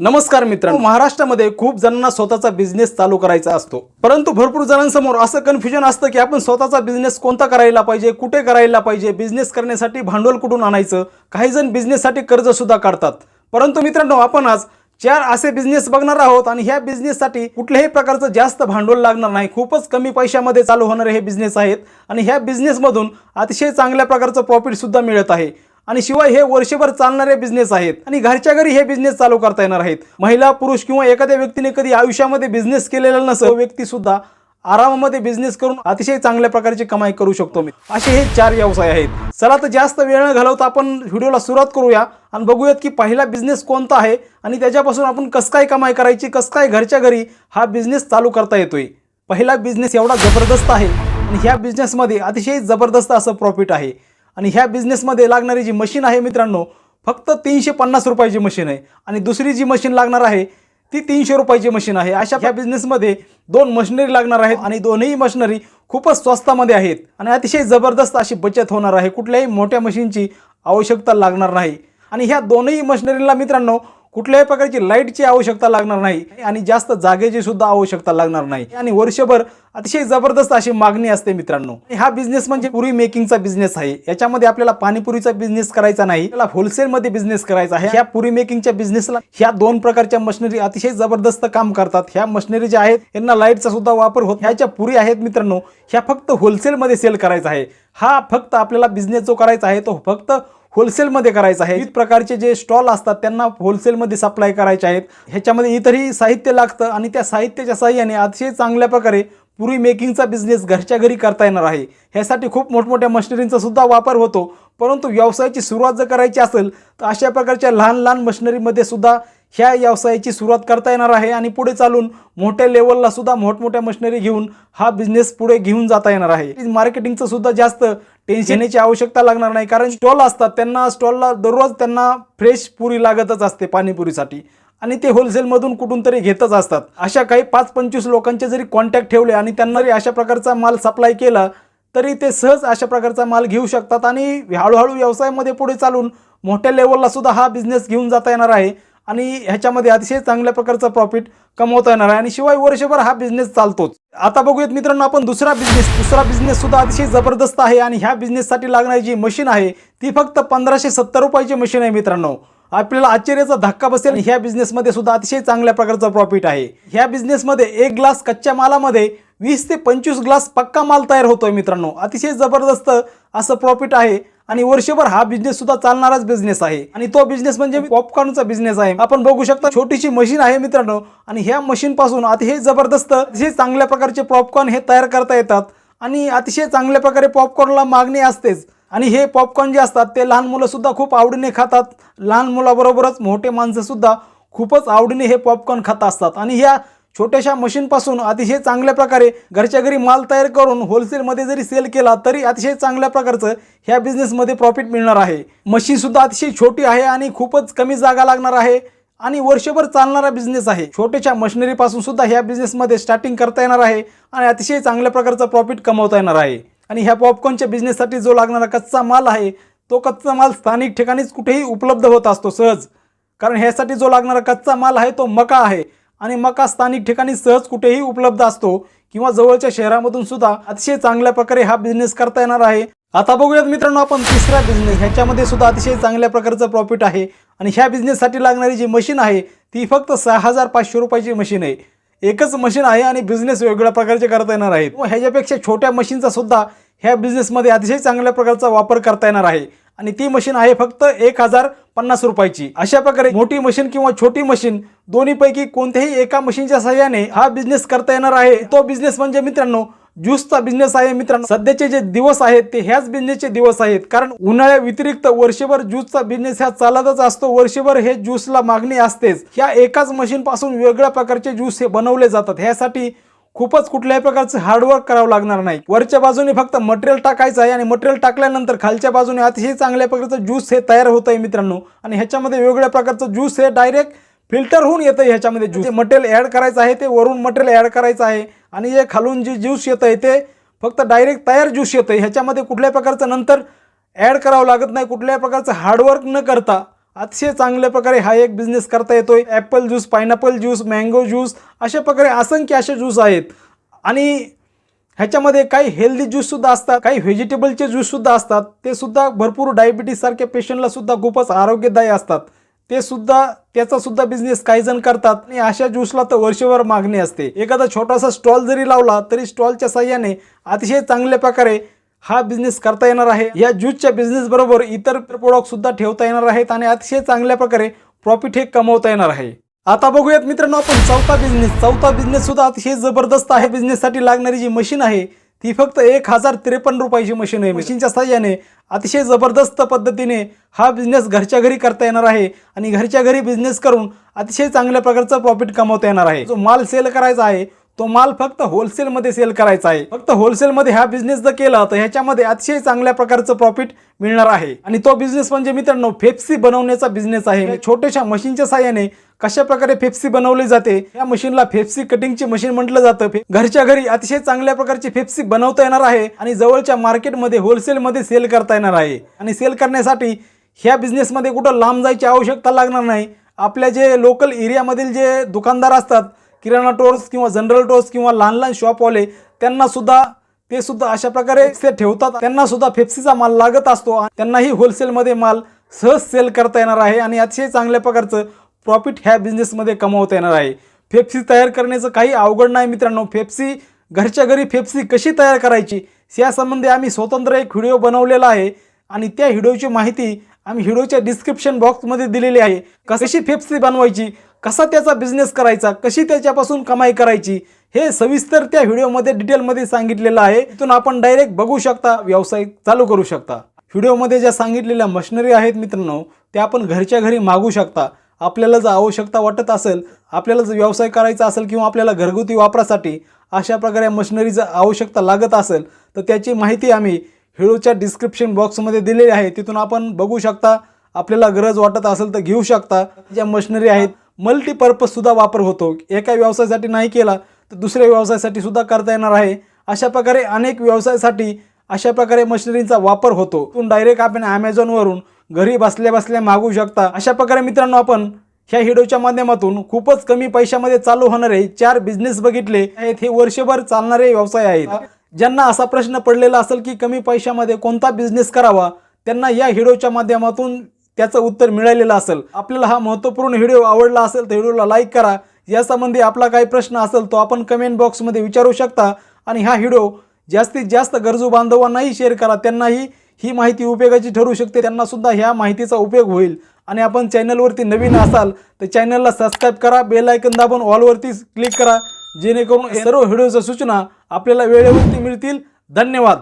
नमस्कार मित्रांनो महाराष्ट्रामध्ये खूप जणांना स्वतःचा बिझनेस चालू करायचा असतो. परंतु भरपूर जणांसमोर असं कन्फ्युजन असतं की आपण स्वतःचा बिझनेस कोणता करायला पाहिजे कुठे करायला पाहिजे बिझनेस करण्यासाठी भांडवल कुठून आणायचं? काही जण बिझनेससाठी कर्जसुद्धा काढतात. परंतु मित्रांनो आपण आज चार असे बिझनेस बघणार आहोत आणि ह्या बिझनेससाठी कुठल्याही प्रकारचं जास्त भांडवल लागणार नाही. खूपच कमी पैशामध्ये चालू होणारे हे बिझनेस आहेत आणि ह्या बिझनेसमधून अतिशय चांगल्या प्रकारचं प्रॉफिटसुद्धा मिळत आहे. आणि शिवाय हे वर्षभर चालणारे बिझनेस आहेत. आणि घरच्या घरी हे बिझनेस चालू करता येणार आहेत. महिला पुरुष किंवा एखाद्या व्यक्तीने कधी आयुष्यामध्ये बिझनेस केलेला नसतो व्यक्ती सुद्धा आरामामध्ये बिझनेस करून अतिशय चांगल्या प्रकारची कमाई करू शकतो. मी असे हे चार व्यवसाय आहेत. चला तर जास्त वेळ न घालवता आपण व्हिडिओला सुरुवात करूया आणि बघूयात की पहिला बिझनेस कोणता आहे आणि त्याच्यापासून आपण कसं काय कमाई करायची कसं काय घरच्या घरी हा बिझनेस चालू करता येतोय. पहिला बिझनेस एवढा जबरदस्त आहे आणि ह्या बिझनेसमध्ये अतिशय जबरदस्त असं प्रॉफिट आहे. आणि ह्या बिझनेसमध्ये लागणारी जी मशीन आहे मित्रांनो फक्त तीनशे पन्नास रुपयाची मशीन आहे. आणि दुसरी जी मशीन लागणार आहे ती तीनशे रुपयाची मशीन आहे. अशा ह्या बिझनेसमध्ये दोन मशिनरी लागणार आहेत आणि दोन्ही मशिनरी खूपच स्वस्तामध्ये आहेत. आणि अतिशय जबरदस्त अशी बचत होणार आहे. कुठल्याही मोठ्या मशीनची आवश्यकता लागणार नाही. आणि ह्या दोनही मशिनरीला मित्रांनो कुठल्याही प्रकारची लाईटची आवश्यकता लागणार नाही आणि जास्त जागेची सुद्धा आवश्यकता लागणार नाही. आणि वर्षभर अतिशय जबरदस्त अशी मागणी असते मित्रांनो. हा बिझनेस म्हणजे पुरी मेकिंगचा बिझनेस आहे. याच्यामध्ये आपल्याला पाणीपुरीचा बिझनेस करायचा नाही. त्याला होलसेलमध्ये बिझनेस करायचा आहे. ह्या पुरी मेकिंगच्या बिझनेसला ह्या दोन प्रकारच्या मशिनरी अतिशय जबरदस्त काम करतात. ह्या मशिनरी ज्या आहेत यांना लाईटचा सुद्धा वापर होत ह्या ज्या पुरी आहेत मित्रांनो. ह्या फक्त होलसेलमध्ये सेल करायचा आहे. हा फक्त आपल्याला बिझनेस जो करायचा आहे तो फक्त होलसेलमध्ये करायचा आहे. विविध प्रकारचे जे स्टॉल असतात त्यांना होलसेलमध्ये सप्लाय करायचे आहेत. ह्याच्यामध्ये इतरही साहित्य लागतं आणि त्या साहित्याच्या साह्याने अतिशय चांगल्या प्रकारे पूर्वी मेकिंगचा बिझनेस घरच्या घरी करता येणार आहे. ह्यासाठी खूप मोठमोठ्या मशिनरींचा सुद्धा वापर होतो. परंतु व्यवसायाची सुरुवात जर करायची असेल तर अशा प्रकारच्या लहान लहान मशिनरीमध्ये सुद्धा ह्या व्यवसायाची सुरुवात करता येणार आहे आणि पुढे चालून मोठ्या लेवलला सुद्धा मोठमोठ्या मशिनरी घेऊन हा बिझनेस पुढे घेऊन जाता येणार आहे. मार्केटिंगचं सुद्धा जास्त टेन्शन येण्याची आवश्यकता लागणार नाही. कारण स्टॉल असतात त्यांना स्टॉलला दररोज त्यांना फ्रेश पुरी लागतच असते पाणीपुरीसाठी. आणि ते होलसेलमधून कुठून तरी घेतच असतात. अशा काही पाच पंचवीस लोकांचे जरी कॉन्टॅक्ट ठेवले आणि त्यांना जरी अशा प्रकारचा माल सप्लाय केला तरी ते सहज अशा प्रकारचा माल घेऊ शकतात आणि हळूहळू व्यवसायामध्ये पुढे चालून मोठ्या लेवलला सुद्धा हा बिझनेस घेऊन जाता येणार आहे. आणि ह्याच्यामध्ये अतिशय चांगल्या प्रकारचा प्रॉफिट कमवता येणार आहे. आणि शिवाय वर्षभर हा बिझनेस चालतोच. आता बघूयात मित्रांनो आपण दुसरा बिझनेस दुसरा बिझनेस सुद्धा अतिशय जबरदस्त आहे आणि ह्या बिझनेससाठी लागणारी जी मशीन आहे ती फक्त पंधराशे सत्तर रुपयाची मशीन आहे मित्रांनो. आपल्याला आश्चर्याचा धक्का बसेल ह्या बिझनेसमध्ये सुद्धा अतिशय चांगल्या प्रकारचा प्रॉफिट आहे. ह्या बिझनेसमध्ये एक ग्लास कच्च्या मालामध्ये वीस ते पंचवीस ग्लास पक्का माल तयार होतोय मित्रांनो. अतिशय जबरदस्त असं प्रॉफिट आहे. आणि वर्षभर हा बिझनेस सुद्धा चालणाराच बिझनेस आहे. आणि तो बिझनेस म्हणजे पॉपकॉर्नचा बिझनेस आहे. आपण बघू शकता छोटीशी मशीन आहे मित्रांनो. आणि ह्या मशीन पासून अतिशय जबरदस्त अतिशय चांगल्या प्रकारचे पॉपकॉर्न हे तयार करता येतात. आणि अतिशय चांगल्या प्रकारे पॉपकॉर्नला मागणी असतेच. आणि हे पॉपकॉर्न जे असतात ते लहान मुलं सुद्धा खूप आवडीने खातात. लहान मुलाबरोबरच मोठे माणसं सुद्धा खूपच आवडीने हे पॉपकॉर्न खात असतात. आणि ह्या छोट्याशा मशीनपासून अतिशय चांगल्या प्रकारे घरच्या घरी माल तयार करून होलसेलमध्ये जरी सेल केला तरी अतिशय चांगल्या प्रकारचं ह्या बिझनेसमध्ये प्रॉफिट मिळणार आहे. मशीनसुद्धा अतिशय छोटी आहे आणि खूपच कमी जागा लागणार आहे आणि वर्षभर चालणारा बिझनेस आहे. छोट्याशा मशिनरीपासून सुद्धा ह्या बिझनेसमध्ये स्टार्टिंग करता येणार आहे आणि अतिशय चांगल्या प्रकारचा प्रॉफिट कमवता येणार आहे. आणि ह्या पॉपकॉर्नच्या बिझनेससाठी जो लागणारा कच्चा माल आहे तो कच्चा माल स्थानिक ठिकाणीच कुठेही उपलब्ध होत असतो सहज. कारण ह्यासाठी जो लागणारा कच्चा माल आहे तो मका आहे. आणि मका स्थानिक ठिकाणी सहज कुठेही उपलब्ध असतो किंवा जवळच्या शहरामधून सुद्धा अतिशय चांगल्या प्रकारे हा बिझनेस करता येणार आहे. आता बघूयात मित्रांनो आपण तिसरा बिझनेस ह्याच्यामध्ये सुद्धा अतिशय चांगल्या प्रकारचं प्रॉफिट आहे. आणि ह्या बिझनेससाठी लागणारी जी मशीन आहे ती फक्त सहा हजार पाचशे रुपयाची मशीन आहे. एकच मशीन आहे आणि बिझनेस वेगवेगळ्या प्रकारचे करता येणार आहेत. व ह्याच्यापेक्षा छोट्या मशीनचा सुद्धा ह्या बिझनेसमध्ये अतिशय चांगल्या प्रकारचा वापर करता येणार आहे. आणि ती मशीन आहे फक्त एक हजार पन्नास रुपयाची. अशा प्रकारे मोठी मशीन किंवा छोटी मशीन दोन्हीपैकी कोणत्याही एका मशीनच्या सहाय्याने हा बिझनेस करता येणार आहे. तो बिझनेस म्हणजे मित्रांनो ज्यूसचा बिझनेस आहे मित्रांनो. सध्याचे जे दिवस आहेत ते ह्याच बिझनेसचे दिवस आहेत. कारण उन्हाळ्या व्यतिरिक्त वर्षभर ज्यूसचा बिझनेस ह्या चालतच असतो. वर्षभर हे ज्यूसला मागणी असतेच. ह्या एकाच मशीन पासून वेगळ्या प्रकारचे ज्यूस हे बनवले जातात. ह्यासाठी खूपच कुठल्याही प्रकारचं हार्डवर्क करावं लागणार नाही. वरच्या बाजूने फक्त मटेरियल टाकायचं आहे आणि मटेरियल टाकल्यानंतर खालच्या बाजूने अतिशय चांगल्या प्रकारचं ज्यूस हे तयार होत आहे मित्रांनो. आणि ह्याच्यामध्ये वेगवेगळ्या प्रकारचं ज्यूस हे डायरेक्ट फिल्टर होऊन येतं ह्याच्यामध्ये ज्यूस मटेरियल ॲड करायचं आहे ते वरून मटेरियल ॲड करायचं आहे. आणि जे खालून जे ज्यूस येतं आहे ते फक्त डायरेक्ट तयार ज्यूस येतं आहे ह्याच्यामध्ये कुठल्याही प्रकारचं नंतर ॲड करावं लागत नाही. कुठल्याही प्रकारचं हार्डवर्क न करता अतिशय चांगल्या प्रकारे हा एक बिझनेस करता येतोय. Apple juice pineapple juice mango juice अशा प्रकारे असंख्य असे ज्यूस आहेत. आणि ह्याच्यामध्ये काही हेल्दी ज्यूससुद्धा असतात काही व्हेजिटेबलचे ज्यूससुद्धा असतात. ते सुद्धा भरपूर डायबिटीससारख्या पेशंटला सुद्धा खूपच आरोग्यदायी असतात. ते सुद्धा त्याचा सुद्धा बिझनेस काही जण करतात. आणि अशा ज्यूसला तर वर्षभर मागणी असते. एखादा छोटासा स्टॉल जरी लावला तरी स्टॉलच्या साह्याने अतिशय चांगल्या प्रकारे हा बिझनेस करता येणार आहे. या ज्यूसच्या बिझनेस बरोबर इतर प्रोडक्ट सुद्धा ठेवता येणार आहेत आणि अतिशय चांगल्या प्रकारे प्रॉफिट हे कमवता येणार आहे. आता बघूयात मित्रांनो आपण चौथा बिझनेस चौथा बिझनेस सुद्धा अतिशय जबरदस्त आहे. बिझनेससाठी लागणारी जी मशीन आहे ती फक्त एक हजार त्रेपन्न रुपयाची मशीन आहे. मशीनच्या साह्याने अतिशय जबरदस्त पद्धतीने हा बिझनेस घरच्या घरी करता येणार आहे आणि घरच्या घरी बिझनेस करून अतिशय चांगल्या प्रकारचा प्रॉफिट कमवता येणार आहे. जो माल सेल करायचा आहे तो माल फक्त होलसेलमध्ये सेल करायचा आहे. फक्त होलसेलमध्ये हा बिझनेस जर केला तर ह्याच्यामध्ये अतिशय चांगल्या प्रकारचं प्रॉफिट मिळणार आहे. आणि तो बिझनेस म्हणजे मित्रांनो फेप्सी बनवण्याचा बिझनेस आहे. म्हणजे छोट्याशा मशीनच्या साह्याने कशा प्रकारे फेप्सी बनवली जाते या मशीनला फेप्सी कटिंगची मशीन म्हटलं जातं. घरच्या घरी अतिशय चांगल्या प्रकारची फेप्सी बनवता येणार आहे आणि जवळच्या मार्केटमध्ये होलसेलमध्ये सेल करता येणार आहे. आणि सेल करण्यासाठी ह्या बिझनेसमध्ये कुठं लांब जायची आवश्यकता लागणार नाही. आपल्या जे लोकल एरियामधील जे दुकानदार असतात किराणा स्टोर्स किंवा जनरल स्टोर्स किंवा लहान लहान शॉपवाले त्यांना सुद्धा ते सुद्धा अशा प्रकारे ते ठेवतात. त्यांना सुद्धा फेप्सीचा माल लागत असतो त्यांनाही होलसेलमध्ये माल सहज सेल करता येणार आहे आणि अतिशय चांगल्या प्रकारचं प्रॉफिट ह्या बिझनेसमध्ये कमावता येणार आहे. फेप्सी तयार करण्याचं काही अवघड नाही मित्रांनो. फेप्सी घरच्या घरी फेप्सी कशी तयार करायची यासंबंधी आम्ही स्वतंत्र एक व्हिडिओ बनवलेला आहे आणि त्या व्हिडिओची माहिती आम्ही व्हिडिओच्या डिस्क्रिप्शन बॉक्समध्ये दिलेली आहे. कशी फेप्सी बनवायची कसा त्याचा बिझनेस करायचा कशी त्याच्यापासून कमाई करायची हे सविस्तर त्या व्हिडिओमध्ये डिटेलमध्ये सांगितलेलं आहे. तिथून आपण डायरेक्ट बघू शकता व्यवसाय चालू करू शकता. व्हिडिओमध्ये ज्या सांगितलेल्या मशिनरी आहेत मित्रांनो त्या आपण घरच्या घरी मागू शकता. आपल्याला जर आवश्यकता वाटत असेल आपल्याला जर व्यवसाय करायचा असेल किंवा आपल्याला घरगुती वापरासाठी अशा प्रकारे मशिनरीचं आवश्यकता लागत असेल तर त्याची माहिती आम्ही व्हिडिओच्या डिस्क्रिप्शन बॉक्समध्ये दिलेली आहे. तिथून आपण बघू शकता आपल्याला गरज वाटत असेल तर घेऊ शकता. ज्या मशिनरी आहेत मल्टीपर्पजसुद्धा वापर होतो. एका व्यवसायासाठी नाही केला तर दुसऱ्या व्यवसायासाठी सुद्धा करता येणार आहे. अशा प्रकारे अनेक व्यवसायासाठी अशा प्रकारे मशिनरीचा वापर होतो. पण डायरेक्ट आपण ॲमेझॉनवरून घरी बसल्या बसल्या मागू शकता. अशा प्रकारे मित्रांनो आपण ह्या व्हिडिओच्या माध्यमातून खूपच कमी पैशामध्ये चालू होणारे चार बिझनेस बघितले. आहेत हे वर्षभर चालणारे व्यवसाय आहेत. ज्यांना असा प्रश्न पडलेला असेल की कमी पैशामध्ये कोणता बिझनेस करावा त्यांना या व्हिडिओच्या माध्यमातून त्याचं उत्तर मिळालेलं असेल. आपल्याला हा महत्त्वपूर्ण व्हिडिओ आवडला असेल तर व्हिडिओला लाईक करा. यासंबंधी आपला काही प्रश्न असेल तो आपण कमेंट बॉक्समध्ये विचारू शकता. आणि हा व्हिडिओ जास्तीत जास्त गरजू बांधवांनाही शेअर करा. त्यांनाही ही माहिती उपयोगाची ठरू शकते. त्यांनासुद्धा ह्या माहितीचा उपयोग होईल. आणि आपण चॅनलवरती नवीन असाल तर चॅनलला सबस्क्राईब करा. बेलायकन दाबून ऑलवरती क्लिक करा. जेणेकरून सर्व व्हिडिओच्या सूचना आपल्याला वेळेवरती मिळतील. धन्यवाद.